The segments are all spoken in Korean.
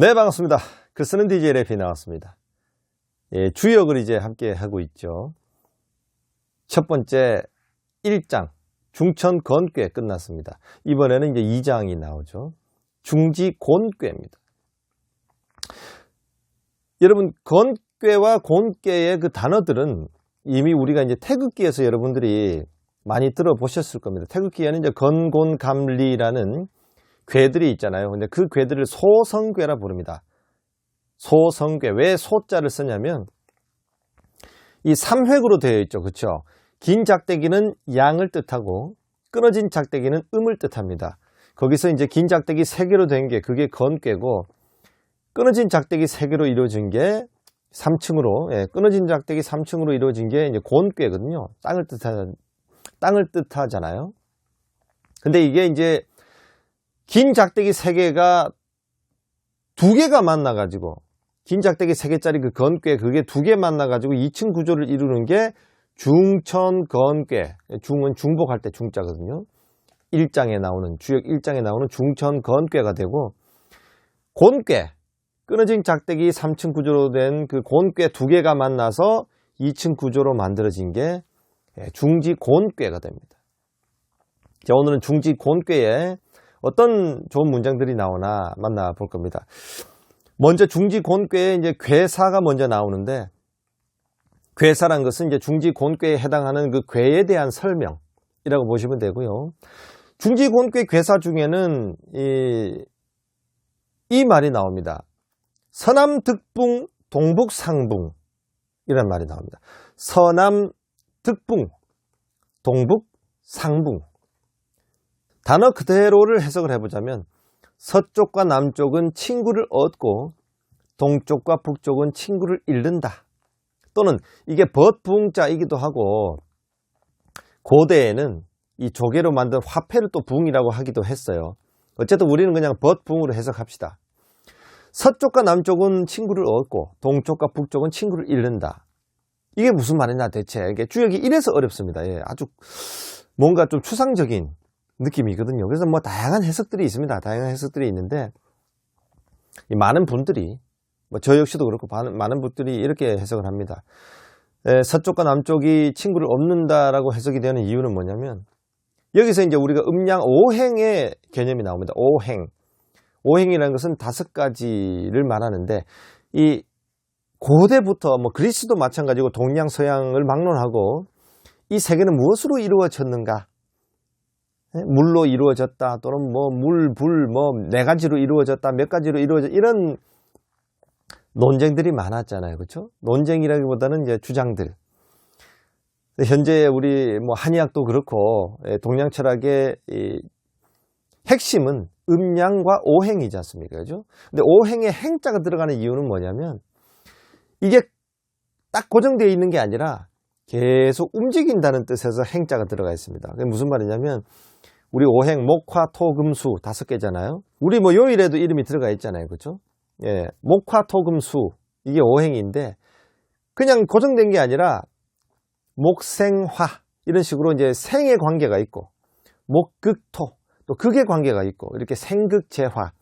네, 반갑습니다. 글 쓰는 DJ 래피 나왔습니다. 예, 주역을 이제 함께 하고 있죠. 첫 번째 1장, 중천 건괴 끝났습니다. 이번에는 이제 2장이 나오죠. 중지 곤괴입니다. 여러분, 건괴와 곤괴의 그 단어들은 이미 우리가 이제 태극기에서 여러분들이 많이 들어보셨을 겁니다. 태극기에는 이제 건곤감리라는 괴들이 있잖아요. 근데 그 괴들을 소성괴라 부릅니다. 소성괴. 왜 소자를 쓰냐면 이 삼획으로 되어 있죠. 그렇죠? 긴 작대기는 양을 뜻하고 끊어진 작대기는 음을 뜻합니다. 거기서 이제 긴 작대기 세 개로 된 게 그게 건괴고 끊어진 작대기 세 개로 이루어진 게 3층으로 예, 끊어진 작대기 3층으로 이루어진 게 이제 곤괴거든요. 땅을 뜻하 땅을 뜻하잖아요. 근데 이게 이제 긴 작대기 3개가 두 개가 만나 가지고 긴 작대기 3개짜리 그 건괴 그게 두 개 만나 가지고 2층 구조를 이루는 게 중천 건괴 중은 중복할 때 중자거든요. 1장에 나오는 주역 1장에 나오는 중천 건괴가 되고 곤괴. 끊어진 작대기 3층 구조로 된 그 곤괴 두 개가 만나서 2층 구조로 만들어진 게 중지 곤괴가 됩니다. 자, 오늘은 중지 곤괴에 어떤 좋은 문장들이 나오나 만나볼 겁니다. 먼저 중지곤괴에 이제 괴사가 먼저 나오는데 괴사란 것은 이제 중지곤괴에 해당하는 그 괴에 대한 설명이라고 보시면 되고요. 중지곤괴 괴사 중에는 이, 이 말이 나옵니다. 서남득붕 동북상붕 이런 말이 나옵니다. 서남득붕 동북상붕 단어 그대로를 해석을 해보자면 서쪽과 남쪽은 친구를 얻고 동쪽과 북쪽은 친구를 잃는다. 또는 이게 벗붕자이기도 하고 고대에는 이 조개로 만든 화폐를 또 붕이라고 하기도 했어요. 어쨌든 우리는 그냥 벗붕으로 해석합시다. 서쪽과 남쪽은 친구를 얻고 동쪽과 북쪽은 친구를 잃는다. 이게 무슨 말이냐 대체 이게 주역이 이래서 어렵습니다. 예, 아주 뭔가 좀 추상적인 느낌이거든요. 그래서 뭐 다양한 해석들이 있습니다. 다양한 해석들이 있는데 많은 분들이 뭐 저 역시도 그렇고 많은 분들이 이렇게 해석을 합니다. 에, 서쪽과 남쪽이 친구를 없는다라고 해석이 되는 이유는 뭐냐면 여기서 이제 우리가 음양 오행의 개념이 나옵니다. 오행. 오행이라는 것은 다섯 가지를 말하는데 이 고대부터 뭐 그리스도 마찬가지고 동양 서양을 막론하고 이 세계는 무엇으로 이루어졌는가 예? 물로 이루어졌다 또는 뭐 물, 불, 뭐 네 가지로 이루어졌다 몇 가지로 이루어졌다 이런 논쟁들이 많았잖아요. 그렇죠? 논쟁이라기보다는 이제 주장들. 현재 우리 뭐 한의학도 그렇고 예, 동양 철학의 핵심은 음양과 오행이지 않습니까? 그죠? 근데 오행에 행자가 들어가는 이유는 뭐냐면 이게 딱 고정되어 있는 게 아니라 계속 움직인다는 뜻에서 행자가 들어가 있습니다. 그게 무슨 말이냐면 우리 오행, 목화, 토, 금, 수 다섯 개잖아요. 우리 뭐 요일에도 이름이 들어가 있잖아요. 그렇죠? 예. 목화, 토, 금, 수 이게 오행인데 그냥 고정된 게 아니라 목생화 이런 식으로 이제 생의 관계가 있고 목극토 또 극의 관계가 있고 이렇게 생극재화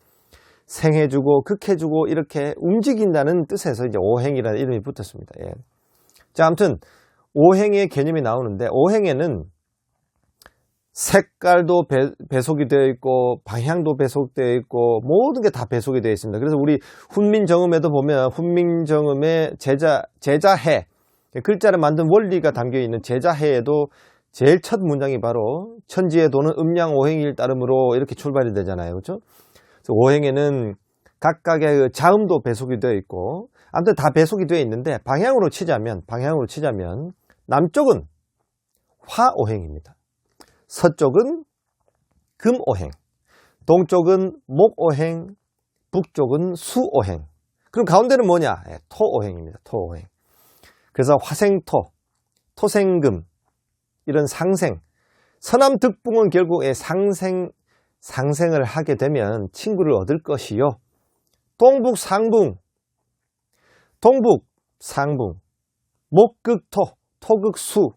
생해주고 극해주고 이렇게 움직인다는 뜻에서 이제 오행이라는 이름이 붙었습니다. 예. 자, 아무튼 오행의 개념이 나오는데 오행에는 색깔도 배, 속이 되어 있고 방향도 배속되어 있고 모든 게 다 배속이 되어 있습니다. 그래서 우리 훈민정음에도 보면 훈민정음의 제자 제자해 글자를 만든 원리가 담겨 있는 제자해에도 제일 첫 문장이 바로 천지의 도는 음양 오행일 따름으로 이렇게 출발이 되잖아요. 그렇죠? 오행에는 각각의 그 자음도 배속이 되어 있고 아무튼 다 배속이 되어 있는데 방향으로 치자면 방향으로 치자면 남쪽은 화오행입니다. 서쪽은 금오행, 동쪽은 목오행, 북쪽은 수오행. 그럼 가운데는 뭐냐? 예, 토오행입니다. 토오행. 그래서 화생토, 토생금, 이런 상생. 서남 득붕은 결국 상생, 상생을 하게 되면 친구를 얻을 것이요. 동북 상붕, 동북, 상붕, 목극토, 토극수,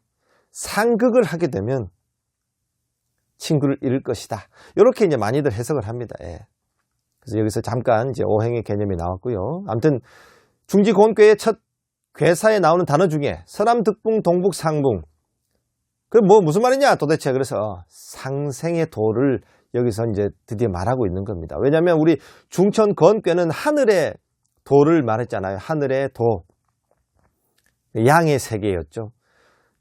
상극을 하게 되면 친구를 잃을 것이다. 이렇게 이제 많이들 해석을 합니다. 예. 그래서 여기서 잠깐 이제 오행의 개념이 나왔고요. 아무튼 중지곤괴의 첫 괴사에 나오는 단어 중에 서남, 득붕, 동북, 상붕. 그뭐 무슨 말이냐 도대체 그래서 상생의 도를 여기서 이제 드디어 말하고 있는 겁니다. 왜냐하면 우리 중천 건괴는 하늘의 도를 말했잖아요. 하늘의 도. 양의 세계였죠.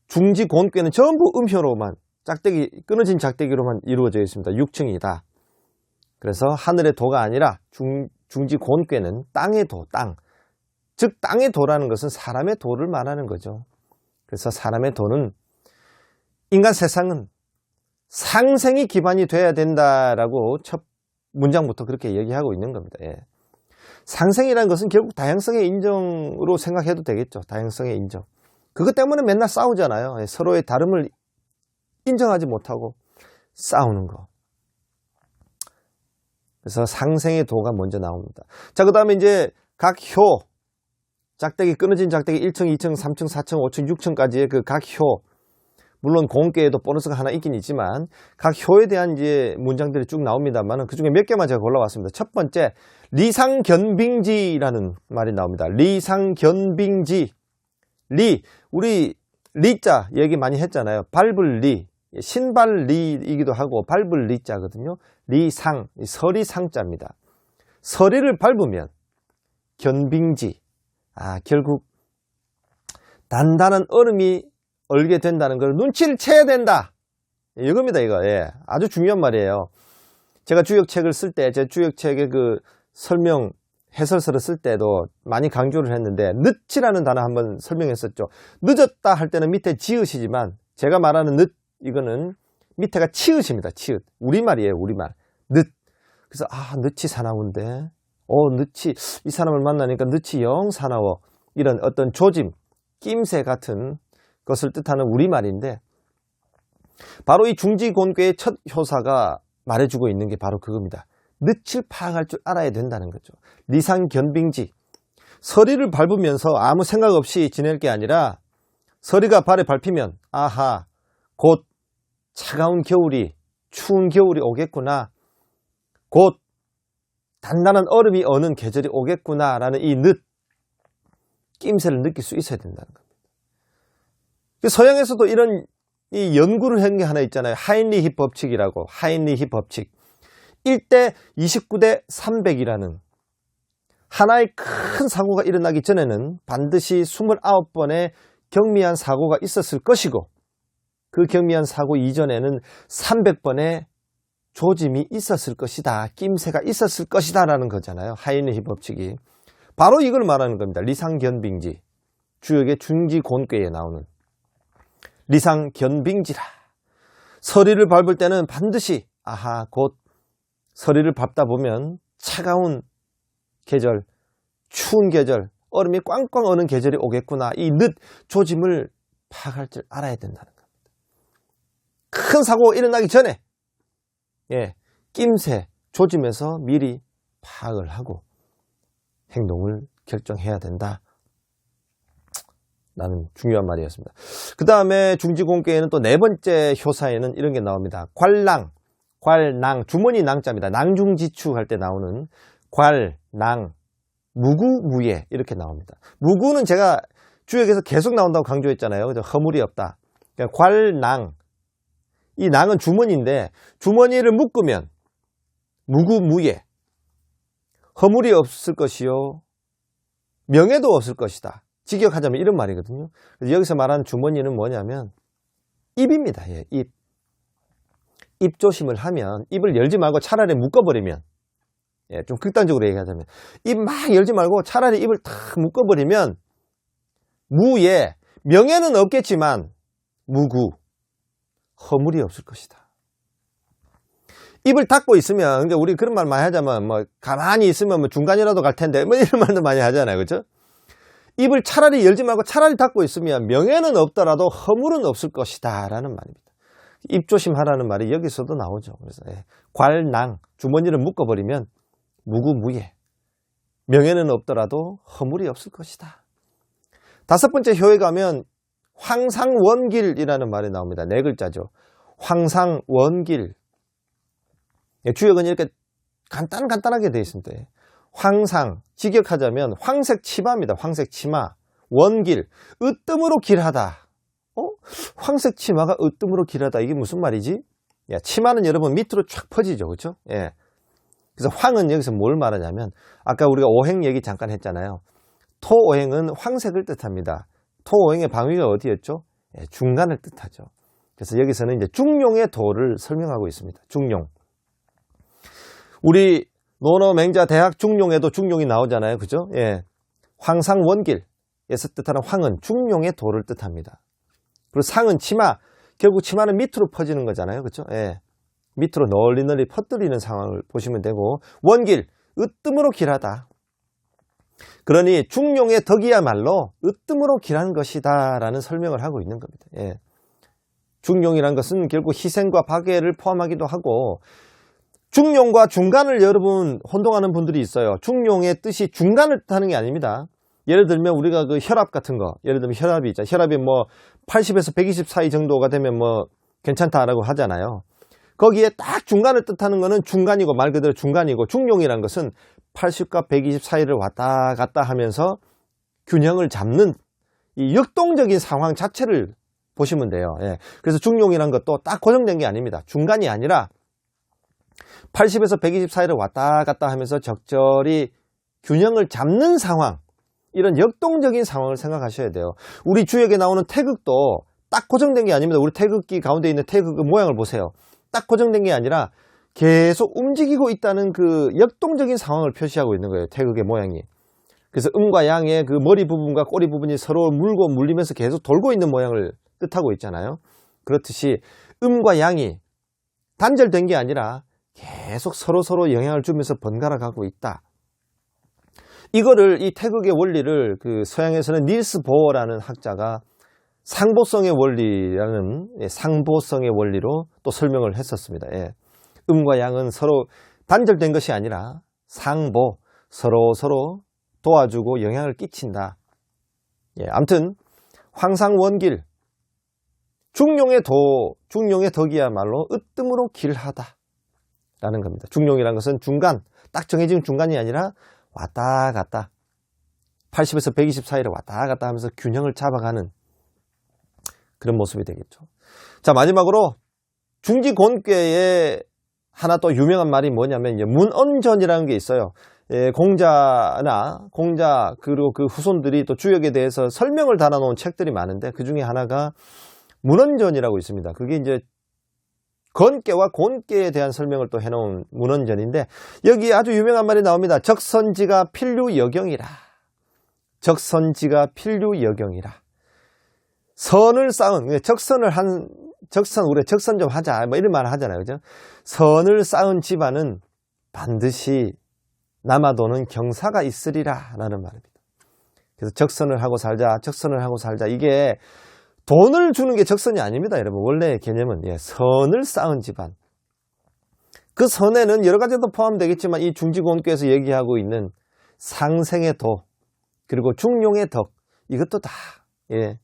중지 곤괴는 전부 음표로만 짝대기 끊어진 짝대기로만 이루어져 있습니다. 6층이다. 그래서 하늘의 도가 아니라 중, 중지 곤괴는 땅의 도, 땅. 즉 땅의 도라는 것은 사람의 도를 말하는 거죠. 그래서 사람의 도는 인간 세상은 상생이 기반이 돼야 된다라고 첫 문장부터 그렇게 얘기하고 있는 겁니다. 예. 상생이라는 것은 결국 다양성의 인정으로 생각해도 되겠죠. 다양성의 인정. 그것 때문에 맨날 싸우잖아요. 예, 서로의 다름을 인정하지 못하고 싸우는 거. 그래서 상생의 도가 먼저 나옵니다. 자, 그 다음에 이제 각 효, 짝대기, 끊어진 짝대기 1층, 2층, 3층, 4층, 5층, 6층까지의 그 각 효. 물론 공개에도 보너스가 하나 있긴 있지만 각 효에 대한 이제 문장들이 쭉 나옵니다만 그 중에 몇 개만 제가 골라왔습니다. 첫 번째, 리상견빙지라는 말이 나옵니다. 리상견빙지. 리, 우리 리자 얘기 많이 했잖아요. 밟을 리, 신발 리이기도 하고 밟을 리자거든요. 리상, 서리상자입니다. 서리를 밟으면 견빙지. 아, 결국 단단한 얼음이 얼게 된다는 걸 눈치를 채야 된다. 이겁니다, 이거. 예. 아주 중요한 말이에요. 제가 주역책을 쓸 때, 제 주역책의 그 설명, 해설서를 쓸 때도 많이 강조를 했는데, 늦지라는 단어 한번 설명했었죠. 늦었다 할 때는 밑에 지읒이지만, 제가 말하는 늦, 이거는 밑에가 치읒입니다, 치읒. 우리말이에요, 우리말. 늦. 그래서, 아, 늦이 사나운데. 어, 늦이, 이 사람을 만나니까 늦이 영 사나워. 이런 어떤 조짐, 낌새 같은 것을 뜻하는 우리말인데 바로 이 중지곤괴의 첫 효사가 말해주고 있는 게 바로 그겁니다. 늪을 파악할 줄 알아야 된다는 거죠. 리상견빙지. 서리를 밟으면서 아무 생각 없이 지낼 게 아니라 서리가 발에 밟히면 아하 곧 차가운 겨울이 추운 겨울이 오겠구나. 곧 단단한 얼음이 어는 계절이 오겠구나라는 이 늦, 낌새를 느낄 수 있어야 된다는 겁니다. 그 서양에서도 이런 이 연구를 한 게 하나 있잖아요. 하인리히 법칙이라고. 하인리히 법칙. 1대 29대 300이라는 하나의 큰 사고가 일어나기 전에는 반드시 29번의 경미한 사고가 있었을 것이고 그 경미한 사고 이전에는 300번의 조짐이 있었을 것이다. 낌새가 있었을 것이다. 라는 거잖아요. 하인리히 법칙이. 바로 이걸 말하는 겁니다. 리상견빙지. 주역의 중지곤괴에 나오는. 리상견빙지라. 서리를 밟을 때는 반드시 아하 곧 서리를 밟다 보면 차가운 계절, 추운 계절, 얼음이 꽝꽝 어는 계절이 오겠구나. 이 늦 조짐을 파악할 줄 알아야 된다는 겁니다. 큰 사고 일어나기 전에 예, 낌새, 조짐에서 미리 파악을 하고 행동을 결정해야 된다. 라는 중요한 말이었습니다. 그 다음에 중지공계에는 또 네 번째 효사에는 이런 게 나옵니다. 괄랑, 괄낭, 주머니 낭자입니다. 낭중지축 할때 나오는 괄, 낭, 무구 무예 이렇게 나옵니다. 무구는 제가 주역에서 계속 나온다고 강조했잖아요. 그죠? 허물이 없다. 그러니까 괄 낭, 이 낭은 주머니인데 주머니를 묶으면 무구무예, 허물이 없을 것이요, 명예도 없을 것이다. 직역하자면 이런 말이거든요. 여기서 말하는 주머니는 뭐냐면 입입니다. 예, 입. 입 조심을 하면 입을 열지 말고 차라리 묶어버리면 예, 좀 극단적으로 얘기하자면 입 막 열지 말고 차라리 입을 탁 묶어버리면 무예 명예는 없겠지만 무구 허물이 없을 것이다. 입을 닫고 있으면 그러니까 우리 그런 말 많이 하자면 뭐 가만히 있으면 뭐 중간이라도 갈 텐데 뭐 이런 말도 많이 하잖아요, 그렇죠? 입을 차라리 열지 말고 차라리 닫고 있으면 명예는 없더라도 허물은 없을 것이다 라는 말입니다. 입 조심하라는 말이 여기서도 나오죠. 그래서 예. 괄낭 주머니를 묶어버리면 무구무예 명예는 없더라도 허물이 없을 것이다. 다섯 번째 효에 가면 황상원길이라는 말이 나옵니다. 네 글자죠. 황상원길 예, 주역은 이렇게 간단 간단하게 되어 있습니다. 예. 황상 직역하자면 황색 치마입니다. 황색 치마 원길 으뜸으로 길하다. 어? 황색 치마가 으뜸으로 길하다. 이게 무슨 말이지? 야, 치마는 여러분 밑으로 쫙 퍼지죠. 그렇죠? 예. 그래서 황은 여기서 뭘 말하냐면 아까 우리가 오행 얘기 잠깐 했잖아요. 토오행은 황색을 뜻합니다. 토오행의 방위가 어디였죠? 예, 중간을 뜻하죠. 그래서 여기서는 이제 중용의 도를 설명하고 있습니다. 중용. 우리 노노맹자 대학 중용에도 중용이 나오잖아요. 그죠? 예. 황상 원길에서 뜻하는 황은 중용의 도를 뜻합니다. 그리고 상은 치마. 결국 치마는 밑으로 퍼지는 거잖아요. 그죠? 예. 밑으로 널리 널리 퍼뜨리는 상황을 보시면 되고 원길, 으뜸으로 길하다. 그러니 중용의 덕이야말로 으뜸으로 길한 것이다 라는 설명을 하고 있는 겁니다. 예. 중용이란 것은 결국 희생과 박애를 포함하기도 하고 중용과 중간을 여러분 혼동하는 분들이 있어요. 중용의 뜻이 중간을 뜻하는 게 아닙니다. 예를 들면 우리가 그 혈압 같은 거, 예를 들면 혈압이 있잖아요. 혈압이 뭐 80에서 120 사이 정도가 되면 뭐 괜찮다라고 하잖아요. 거기에 딱 중간을 뜻하는 거는 중간이고 말 그대로 중간이고 중용이란 것은 80과 120 사이를 왔다 갔다 하면서 균형을 잡는 이 역동적인 상황 자체를 보시면 돼요. 예. 그래서 중용이란 것도 딱 고정된 게 아닙니다. 중간이 아니라 80에서 120 사이를 왔다 갔다 하면서 적절히 균형을 잡는 상황, 이런 역동적인 상황을 생각하셔야 돼요. 우리 주역에 나오는 태극도 딱 고정된 게 아닙니다. 우리 태극기 가운데 있는 태극 그 모양을 보세요. 딱 고정된 게 아니라 계속 움직이고 있다는 그 역동적인 상황을 표시하고 있는 거예요. 태극의 모양이. 그래서 음과 양의 그 머리 부분과 꼬리 부분이 서로 물고 물리면서 계속 돌고 있는 모양을 뜻하고 있잖아요. 그렇듯이 음과 양이 단절된 게 아니라 계속 서로 서로 영향을 주면서 번갈아 가고 있다. 이거를 이 태극의 원리를 그 서양에서는 닐스 보어라는 학자가 상보성의 원리라는 예, 상보성의 원리로 또 설명을 했었습니다. 예. 음과 양은 서로 단절된 것이 아니라 상보 서로 서로 도와주고 영향을 끼친다. 예, 암튼 황상원길 중용의 도 중용의 덕이야말로 으뜸으로 길하다. 라는 겁니다. 중용이라는 것은 중간, 딱 정해진 중간이 아니라 왔다 갔다 80에서 120 사이를 왔다 갔다 하면서 균형을 잡아가는 그런 모습이 되겠죠. 자 마지막으로 중지곤괴의 하나 또 유명한 말이 뭐냐면 문언전이라는 게 있어요. 예, 공자나 공자 그리고 그 후손들이 또 주역에 대해서 설명을 달아놓은 책들이 많은데 그 중에 하나가 문언전이라고 있습니다. 그게 이제 건깨와 곤깨에 대한 설명을 또 해놓은 문헌전인데 여기 아주 유명한 말이 나옵니다. 적선지가 필류여경이라. 적선지가 필류여경이라. 선을 쌓은 예, 적선을 한 적선 우리 적선 좀 하자 뭐 이런 말을 하잖아요. 그죠? 선을 쌓은 집안은 반드시 남아도는 경사가 있으리라 라는 말입니다. 그래서 적선을 하고 살자, 적선을 하고 살자. 이게 돈을 주는 게 적선이 아닙니다, 여러분. 원래 개념은 예, 선을 쌓은 집안. 그 선에는 여러 가지도 포함되겠지만 이 중지곤교에서 얘기하고 있는 상생의 도 그리고 중용의 덕 이것도 다 예,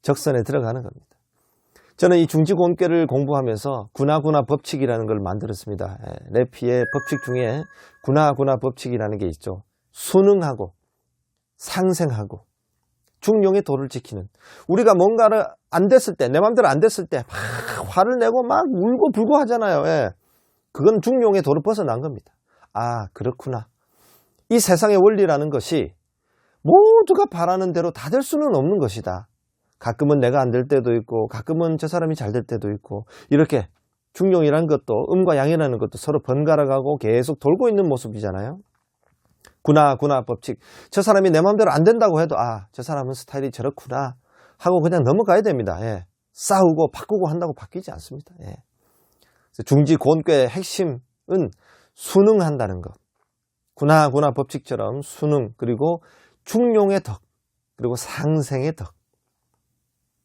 적선에 들어가는 겁니다. 저는 이 중지곤교를 공부하면서 군화군화 법칙이라는 걸 만들었습니다. 예, 레피의 법칙 중에 군화군화 법칙이라는 게 있죠. 순응하고 상생하고 중용의 도를 지키는 우리가 뭔가를 안 됐을 때내 맘대로 안 됐을 때 막 화를 내고 막 울고 불고 하잖아요 예. 그건 중용의 도를 벗어난 겁니다 아 그렇구나 이 세상의 원리라는 것이 모두가 바라는 대로 다 될 수는 없는 것이다 가끔은 내가 안 될 때도 있고 가끔은 저 사람이 잘 될 때도 있고 이렇게 중용이라는 것도 음과 양이라는 것도 서로 번갈아 가고 계속 돌고 있는 모습이잖아요. 구나 구나 법칙. 저 사람이 내 마음대로 안 된다고 해도 아 저 사람은 스타일이 저렇구나 하고 그냥 넘어가야 됩니다. 예. 싸우고 바꾸고 한다고 바뀌지 않습니다. 예. 중지 고원교의 핵심은 순응한다는 것. 구나 구나 법칙처럼 순응 그리고 중용의 덕 그리고 상생의 덕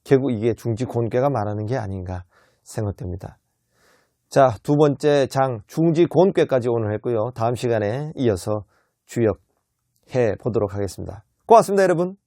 결국 이게 중지 고원교가 말하는 게 아닌가 생각됩니다 자 두 번째 장 중지 고원교까지 오늘 했고요 다음 시간에 이어서 주역해 보도록 하겠습니다. 고맙습니다, 여러분.